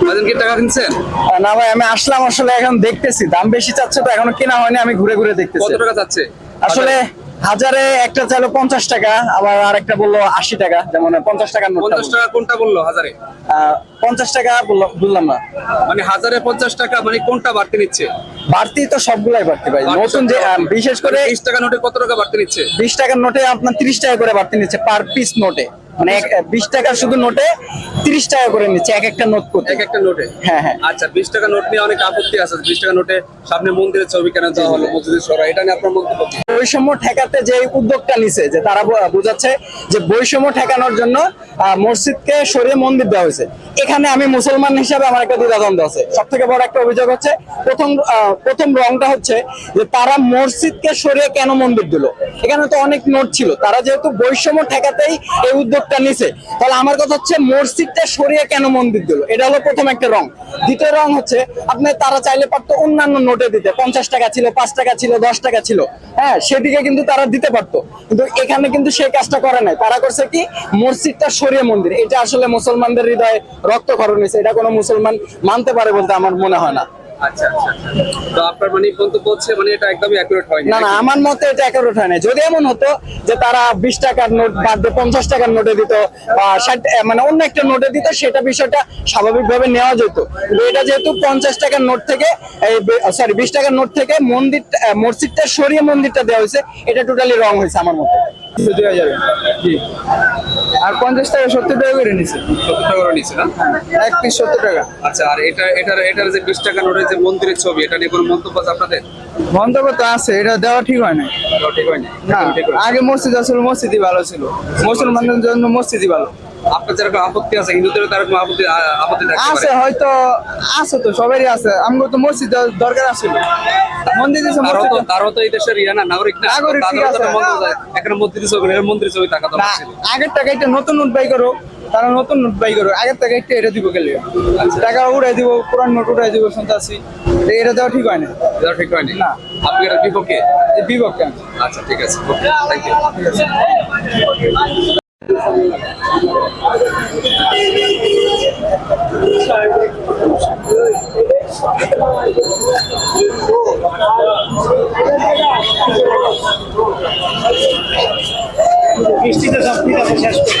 কি টাকা কিনছেন? না ভাই আমি আসলাম আসলে এখন দেখতেছি। দাম বেশি চাচ্ছে তো এখনও কেনা হয়নি আমি ঘুরে ঘুরে দেখতেছি। কত টাকা চাচ্ছে? আসলে হাজারে একটা চাইলো পঞ্চাশ টাকা আবার আরেকটা বলল আশি টাকা যেমন পঞ্চাশ নোটটা পঞ্চাশ টাকা কোনটা বলল হাজারে? পঞ্চাশ টাকা বললাম- বললাম না। মানে হাজারে পঞ্চাশ টাকা মানে কোনটা বাড়তি নিচ্ছে? বাড়তি তো সবগুলাই বাড়তি ভাই। নতুন যে বিশেষ করে বিশ টাকা নোটে কত টাকা বাড়তি নিচ্ছে? বিশ টাকার নোটে আপনার তিরিশ টাকা করে বাড়তি নিচ্ছে পার পিস নোটে। মানে বিশ টাকার শুধু নোটে তিরিশ টাকা করে নিচ্ছে এক একটা নোট করতে। এক একটা নোটে? হ্যাঁ হ্যাঁ। আচ্ছা বিশ টাকা নোট নিয়ে অনেক আপত্তি আছে। বিশ টাকা নোটে সামনে মন্দিরের ছবি কেন দেওয়া হলো মসজিদের সরা এটা নিয়ে আপনার মন্তব্য বৈষম্য ঠেকাতে যে উদ্যোগটা নিছে যে তারা বোঝাচ্ছে যে বৈষম্য ঠেকানোর জন্য মসজিদকে সরিয়ে মন্দির দেওয়া হয়েছে। এখানে আমি মুসলমান হিসাবে আমার একটা দ্বিধাদ্বন্দ্ব আছে। সব থেকে বড় একটা অভিযোগ হচ্ছে প্রথম প্রথম রংটা হচ্ছে যে তারা মসজিদকে সরিয়ে কেন মন্দির দিল? এখানে তো অনেক নোট ছিল। তারা যেহেতু বৈষম্য ঠেকাতেই এই উদ্যোগটা নিছে তাহলে আমার কথা হচ্ছে মসজিদটা সরিয়ে কেন মন্দির দিল? এটা হলো প্রথম একটা রং। দ্বিতীয় রং হচ্ছে আপনি তারা চাইলে পারতো অন্যান্য নোটে দিতে। পঞ্চাশ টাকা ছিল, পাঁচ টাকা ছিল, দশ টাকা ছিল। হ্যাঁ সেদিকে কিন্তু তারা দিতে পারতো। কিন্তু এখানে কিন্তু সেই কাজটা করে নাই। তারা করছে কি? মসজিদটা সরিয়ে মন্দির। এটা আসলে মুসলমানদের হৃদয়ে রক্তক্ষরণ হয়েছে। এটা কোনো মুসলমান মানতে পারে বলতে আমার মনে হয় না। আচ্ছা আচ্ছা আচ্ছা। তো আপনার মানে হচ্ছে মানে এটা একদমই অ্যাকুরেট হয়নি না না আমার মতে এটা একেবারে হয় না যদি এমন হতো যে তারা বিশ টাকার নোট বাদ দিয়ে পঞ্চাশ টাকার নোটে দিত বা ষাট মানে অন্য একটা নোটে দিত সেটা বিষয়টা স্বাভাবিকভাবে নেওয়া যেত। কিন্তু এটা যেহেতু পঞ্চাশ টাকার নোট থেকে সরি টাকার নোট থেকে মন্দির মসজিদটা সরিয়ে মন্দিরটা দেওয়া হয়েছে এটা টোটালি রং হয়েছে আমার মতে। জি। আর পঞ্চাশ টাকা সত্তর টাকা করে নিচ্ছে সত্তর টাকা করে নিচ্ছে না? এক পিস সত্তর টাকা। আচ্ছা আর এটা এটার এটার যে বিশ টাকা নোটের যে মন্দিরের ছবি এটা নিয়ে কোনো মন্তব্য আছে আপনাদের? মন্তব্য তো আছে এটা দেওয়া ঠিক হয় না দেওয়া ঠিক হয়নি না। আগে মসজিদ আসলে মসজিদই ভালো ছিল। মুসলমানদের জন্য মসজিদই ভালো। আপনার যেরকম আপত্তি আছে? হিন্দুদের তার কোনো আপত্তি আপত্তি থাকতে আছে হয়তো আছে তো সবারই আছে। আমগো তো মসজিদ দরকার আছিল মন্দির তারও মসজিদ তো তারও তো এই দেশের ইয়া না নাগরিক না। নাগরিক, আছে। আছে। এখানে ছবি থাকা না আগের টাকা এটা নতুন নোট বাই করো। তারা নতুন নোট বাই করো। আগের টাকা একটা এটা দিব গেলে। টাকা উড়াই দিব পুরান নোট উড়াই দিব সন্তাসি এটা দেওয়া ঠিক হয় না। এটা ঠিক হয়নি না। আপনি বিপক্ষে? এই আচ্ছা ঠিক আছে। থ্যাংক ইউ বৃষ্টিতে সব ঠিক আছে শেষ করে